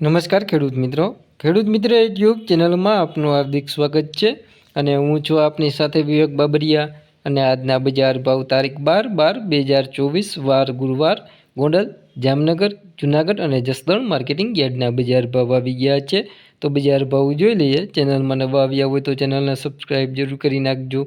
નમસ્કાર ખેડૂત મિત્રો. ખેડૂત મિત્ર યુટ્યુબ ચેનલમાં આપનું હાર્દિક સ્વાગત છે અને હું છું આપની સાથે વિવેક બાબરિયા અને આજના બજાર ભાવ તારીખ બાર બાર બે હજાર ચોવીસ વાર ગુરુવાર ગોંડલ, જામનગર, જુનાગઢ અને જસદણ માર્કેટિંગ યાર્ડના બજાર ભાવ આવી ગયા છે. તો બજાર ભાવ જોઈ લઈએ. ચેનલમાં નવા આવ્યા હોય તો ચેનલને સબસ્ક્રાઈબ જરૂર કરી નાખજો.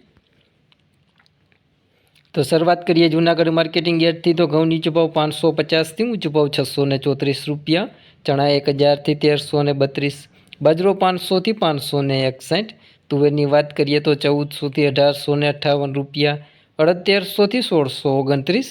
તો શરૂઆત કરીએ જૂનાગઢ માર્કેટિંગ યાર્ડથી. તો ઘઉંની ચૂપાવ પાંચસો પચાસથી ઊંચો ભાવ છસો ને ચોત્રીસ રૂપિયા ચણા એક હજારથી તેરસો ને બત્રીસ, બાજરો પાંચસોથી પાંચસો ને એકસઠ, તુવેરની વાત કરીએ તો ચૌદસોથી અઢારસો ને અઠ્ઠાવન રૂપિયા અડતેરસોથી સોળસો ઓગણત્રીસ,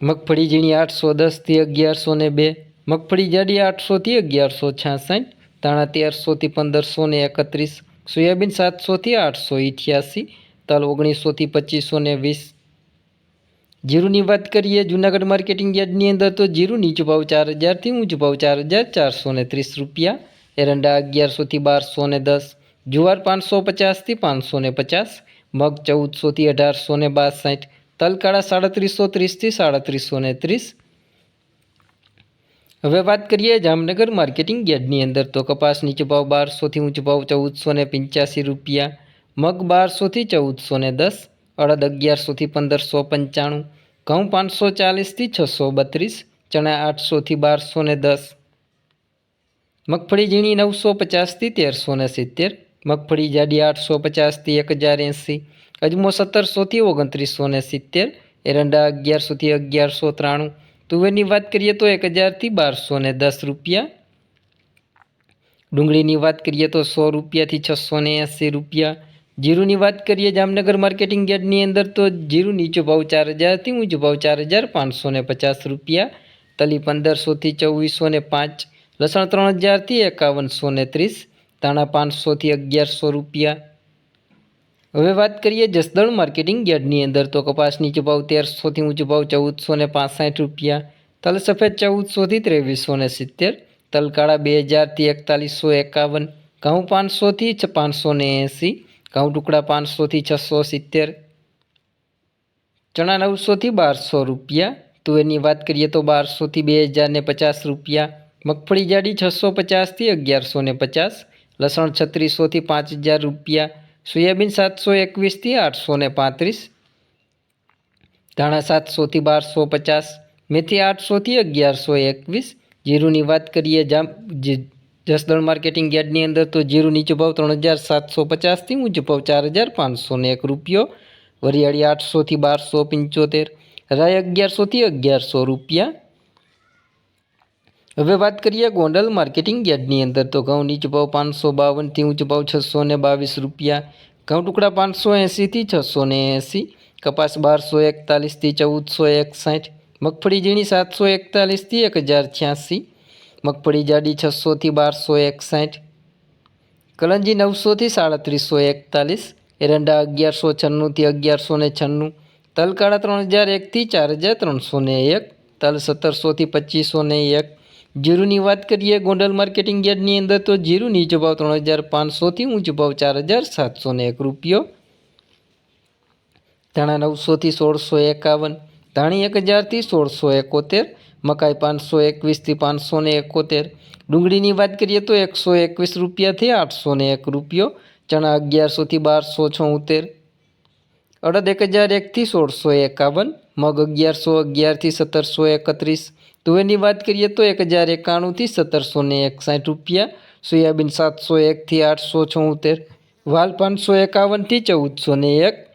મગફળી ઝીણી આઠસો દસથી અગિયારસો ને બે, મગફળી જાડી આઠસોથી અગિયારસો છાસઠ તાણા તેરસોથી પંદરસો ને એકત્રીસ, સોયાબીન સાતસોથી આઠસો અઠ્યાસી તલ ઓગણીસોથી પચીસો ને વીસ. જીરુની વાત કરીએ, જૂનાગઢ માર્કેટિંગ યાર્ડની અંદર તો જીરું નીચો ભાવ ચાર હજારથી ઊંચો ભાવ ચાર હજાર ચારસો ને ત્રીસ રૂપિયા. એરંડા અગિયારસોથી બારસો ને દસ. જુવાર પાંચસો પચાસથી પાંચસો. ને પચાસ મગ ચૌદસોથી અઢારસો ને બાસઠ. તલકાળા સાડત્રીસો ત્રીસથી સાડત્રીસો ને ત્રીસ. હવે વાત કરીએ જામનગર માર્કેટિંગ યાર્ડની અંદર તો કપાસ નીચો ભાવ બારસોથી ઊંચો ભાવ ચૌદસો ને પંચ્યાસી રૂપિયા. મગ બારસોથી ચૌદસો ને દસ, અડદ અગિયારસોથી પંદરસો પંચાણું, ઘઉં પાંચસો ચાલીસથી છસો બત્રીસ, ચણા આઠસોથી બારસો ને દસ. મગફળી ઝીણી નવસો પચાસથી તેરસો ને સિત્તેર, મગફળી જાડી આઠસો પચાસથી એક હજાર એંસી, અજમો સત્તરસોથી ઓગણત્રીસો ને સિત્તેર, એરંડા અગિયારસોથી અગિયારસો ત્રાણું, તુવેરની વાત કરીએ તો એક હજારથી બારસો ને દસ રૂપિયા. ડુંગળીની વાત કરીએ તો સો રૂપિયાથી છસો ને એંસી રૂપિયા. જીરુની વાત કરીએ જામનગર માર્કેટિંગ યાર્ડની અંદર તો જીરું નીચો ભાવ ચાર હજારથી ઊંચો ભાવ ચાર હજાર પાંચસો ને પચાસ રૂપિયા, તલી પંદરસોથી ચોવીસો ને પાંચ, લસણ ત્રણ હજારથી એકાવનસો ને ત્રીસ, ધાણા પાંચસોથી અગિયારસો રૂપિયા. હવે વાત કરીએ જસદણ માર્કેટિંગ યાર્ડની અંદર તો કપાસ નીચો ભાવ તેરસોથી ઊંચો ભાવ ચૌદસો ને પાંસઠ રૂપિયા, તલ સફેદ ચૌદસોથી ત્રેવીસો ને સિત્તેર તલકાળા બે હજારથી એકતાલીસો એકાવન, ઘઉં પાંચસોથી પાંચસો ને એંસી ઘઉં ટુકડા પાંચસોથી છસો સિત્તેર ચણા નવસોથી બારસો રૂપિયા, તુવેરની વાત કરીએ તો બારસોથી બે હજારને પચાસ રૂપિયા, મગફળી જાડી છસો પચાસથી અગિયારસો ને પચાસ, લસણ છત્રીસોથી પાંચ હજાર રૂપિયા, સોયાબીન સાતસો એકવીસથી આઠસો ને પાંત્રીસ, ધાણા સાતસોથી બારસો પચાસ, મેથી આઠસોથી અગિયારસો એકવીસ, જીરુની વાત કરીએ જામ જસદણ માર્કેટિંગ યાર્ડની અંદર તો જીરું નીચો ભાવ ત્રણ હજાર સાતસો પચાસથી ઊંચો ભાવ ચાર હજાર પાંચસો એક રૂપિયો. વરિયાળી આઠસોથી બારસો પંચોતેર. રાય અગિયારસોથી અગિયારસો રૂપિયા. હવે વાત કરીએ ગોંડલ માર્કેટિંગ યાર્ડની અંદર તો ઘઉં નીચો ભાવ પાંચસો બાવનથી ઊંચો ભાવ છસો ને બાવીસ રૂપિયા. ઘઉં ટુકડા પાંચસો એંસીથી છસો ને એંસી કપાસ બારસો એકતાલીસથી ચૌદસો એકસાઠ. મગફળી ઝીણી સાતસો એકતાલીસથી એક હજાર છ્યાસી. મગફળી જાડી છસોથી બારસો એકસાઠ, કલંજી નવસોથી સાડત્રીસો એકતાલીસ, એરંડા અગિયારસો છન્નુંથી અગિયારસો ને છન્નું તલ કાળા ત્રણ હજાર એકથી ચાર હજાર ત્રણસો ને એક, તલ સત્તરસોથી પચીસો ને એક. જીરુની વાત કરીએ ગોંડલ માર્કેટિંગ યાર્ડની અંદર તો જીરું નીચો ભાવ ત્રણ હજાર પાંચસોથી ઊંચો ભાવ ચાર હજાર સાતસો ને એક રૂપિયો. ધાણા નવસોથી સોળસો એકાવન ધાણી એક હજારથી સોળસો એકોતેર, મકાઈ પાંચસો એકવીસથી પાંચસો ને એકોતેર. ડુંગળીની વાત કરીએ તો એકસો એકવીસ રૂપિયાથી આઠસો ને એક રૂપિયો, ચણા અગિયારસોથી બારસો છોતેર. અડદ એક હજાર એકથી સોળસો એકાવન, મગ અગિયારસો અગિયારથી સત્તરસો એકત્રીસ. તુવેરની વાત કરીએ તો એક હજાર એકાણુંથી સત્તરસો ને એકસાઠ રૂપિયા, સોયાબીન સાતસો એકથી આઠસો છોતેર. વાલ પાંચસો એકાવનથી ચૌદસો ને એક.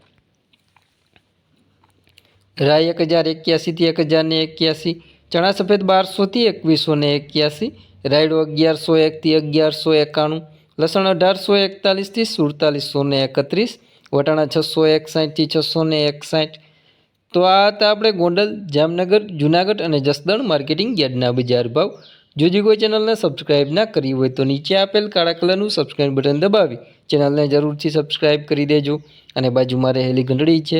રાય એક હજાર એક્યાસીથી એક હજારને એક્યાસી ચણા સફેદ બારસોથી એકવીસો ને એક્યાસી રાયડો અગિયારસો એકથી અગિયારસો એકાણું, લસણ અઢારસો એકતાલીસથી સુડતાલીસો ને એકત્રીસ, વટાણા છસો એકસાઠથી છસો ને એકસાઠ. તો આ હતા આપણે ગોંડલ, જામનગર, જુનાગઢ અને જસદણ માર્કેટિંગ યાર્ડના બજાર ભાવ. જો જે કોઈ ચેનલને સબસ્ક્રાઇબ ના કરી હોય તો નીચે આપેલ કાળા કલરનું સબસ્ક્રાઇબ બટન દબાવી. ચેનલને જરૂરથી સબસ્ક્રાઇબ કરી દેજો. અને બાજુમાં રહેલી ઘંટડી છે.